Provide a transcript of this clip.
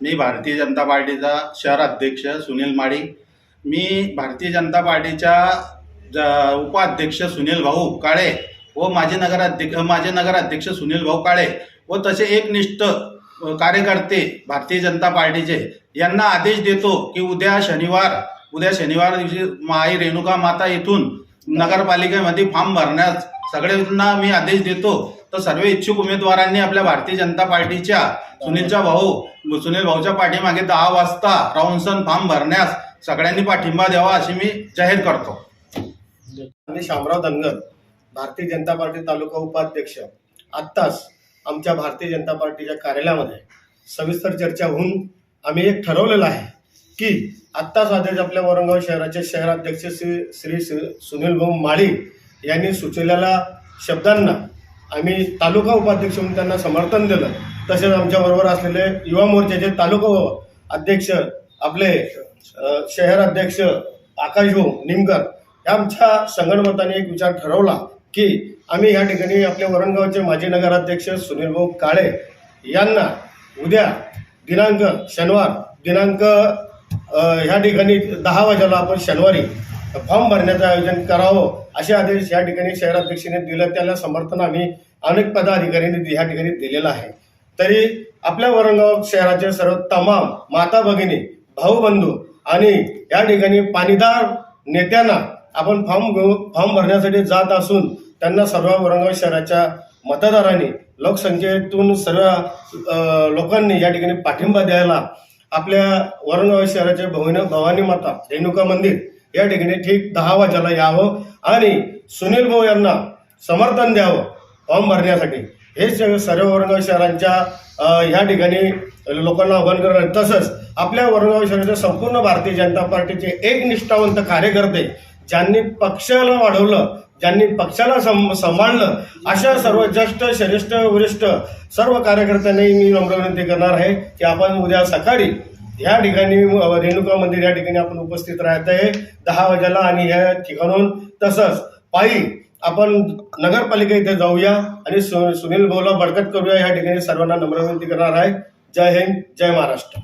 मी भारतीय जनता पार्टीचा शहर अध्यक्ष सुनील माळी मी भारतीय जनता पार्टीच्या ज- उपाध्यक्ष सुनील भाऊ काळे व माजी नगराध्यक्ष माझे नगराध्यक्ष सुनील भाऊ काळे व तसे एकनिष्ठ कार्यकर्ते भारतीय जनता पार्टीचे यांना आदेश देतो की उद्या शनिवार उद्या शनिवार दिवशी माई रेणुका माता येथून नगरपालिकेमध्ये फॉर्म भरण्यास सगळ्यांना मी आदेश देतो. तर सर्व इच्छुक उमेदवारांनी आपल्या भारतीय जनता पार्टीच्या सुनीलच्या भाऊ सुनील भाऊच्या पाठीमागे दहा वाजता राऊनसन फॉर्म भरण्यास सगळ्यांनी पाठिंबा द्यावा अशी मी जाहीर करतो. मी शामराव धनगर भारतीय जनता पार्टी तालुका उपाध्यक्ष. आत्ताच आमच्या भारतीय जनता पार्टीच्या कार्यालयामध्ये सविस्तर चर्चा होऊन आम्ही एक ठरवलेलं आहे की आत्ताच आदेश आपल्या औरंगाबाद शहराचे शहराध्यक्ष श्री श्री सुनील भाऊ माळी यांनी सुचवलेल्या शब्दांना आम्ही तालुका उपाध्यक्ष म्हणून त्यांना समर्थन दिलं. तसेच आमच्याबरोबर असलेले युवा मोर्चाचे तालुका अध्यक्ष आपले शहर अध्यक्ष आकाश भाऊ निमकर या आमच्या संगणमताने एक विचार ठरवला की आम्ही या ठिकाणी आपल्या वरणगावचे माजी नगराध्यक्ष सुनील भाऊ काळे यांना उद्या दिनांक शनिवार दिनांक ह्या ठिकाणी दहा वाजेला आपण शनिवारी फॉर्म भरण्याचं आयोजन करावं असे आदेश या ठिकाणी शहराध्यक्षाने दिलं. त्याला समर्थन आम्ही अनेक पदाधिकाऱ्यांनी या ठिकाणी दिलेलं आहे. तरी आपल्या औरंगाबाद शहराचे सर्व तमाम माता भगिनी भाऊ बंधू आणि या ठिकाणी पाणीदार नेत्यांना आपण फॉर्म घेऊ फॉर्म भरण्यासाठी जात असून त्यांना सर्व औरंगाबाद शहराच्या मतदारांनी लोकसंख्येतून सर्व लोकांनी या ठिकाणी पाठिंबा द्यायला आपल्या औरंगाबाद शहराचे भवन भवानी माता रेणुका मंदिर या ठिकाणी ठीक दहा वाजेला यावं आणि सुनील भाऊ यांना समर्थन द्यावं फॉर्म भरण्यासाठी. हे सर्व औरंगाबाद शहरांच्या ह्या ठिकाणी लोकांना आव्हान करणार. तसंच आपल्या औरंगाबाद शहराच्या संपूर्ण भारतीय जनता पार्टीचे एक निष्ठावंत कार्यकर्ते ज्यांनी पक्षाला वाढवलं ज्यांनी पक्षाला सं सांभाळलं अशा सर्व ज्येष्ठ श्रेष्ठ वरिष्ठ सर्व कार्यकर्त्यांनी मी नम्र विनंती करणार आहे की आपण उद्या सकाळी या ठिकाणी रेणुका मंदिर या ठिकाणी आपण उपस्थित राहत आहे. दहा वाजेला आणि या ठिकाणून तसंच पायी आपण नगरपालिका इथे जाऊया आणि सु सुनील भाऊला बडकट करूया. या ठिकाणी सर्वांना नम्र विनंती करणार आहे. जय हिंद जय महाराष्ट्र.